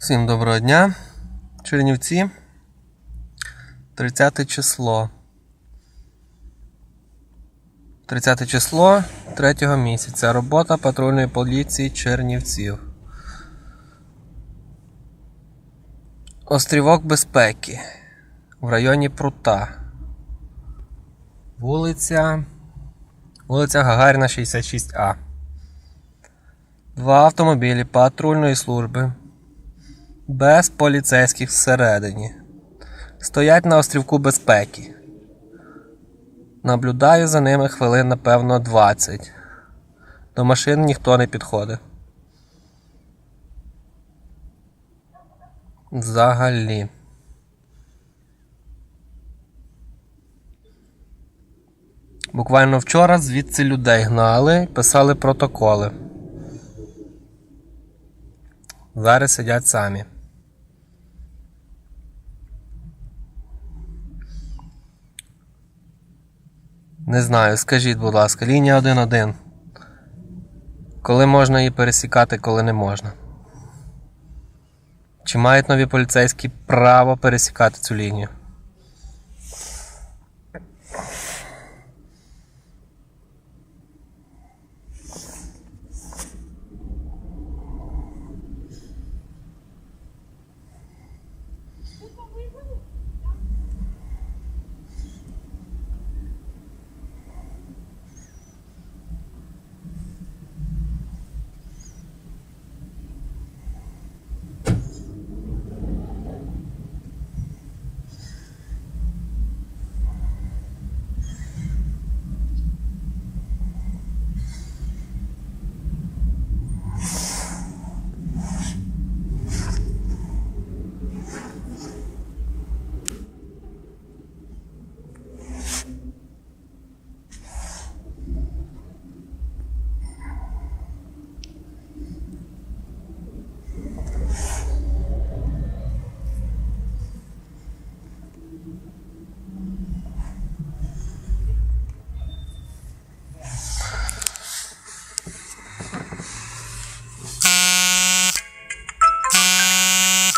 Всім доброго дня. Чернівці. 30 число. 30 число 3 місяця. Робота патрульної поліції Чернівців. Острівок безпеки. В районі Прута. Вулиця. Вулиця Гагаріна 66А. Два автомобілі патрульної служби без поліцейських всередині. Стоять на острівку безпеки. Наблюдаю за ними хвилин, напевно, 20. До машин ніхто не підходить. Взагалі. Буквально вчора звідси людей гнали, писали протоколи. Зараз сидять самі. Не знаю, скажіть, будь ласка, лінія 1-1. Коли можна її пересікати, коли не можна? Чи мають нові поліцейські право пересікати цю лінію?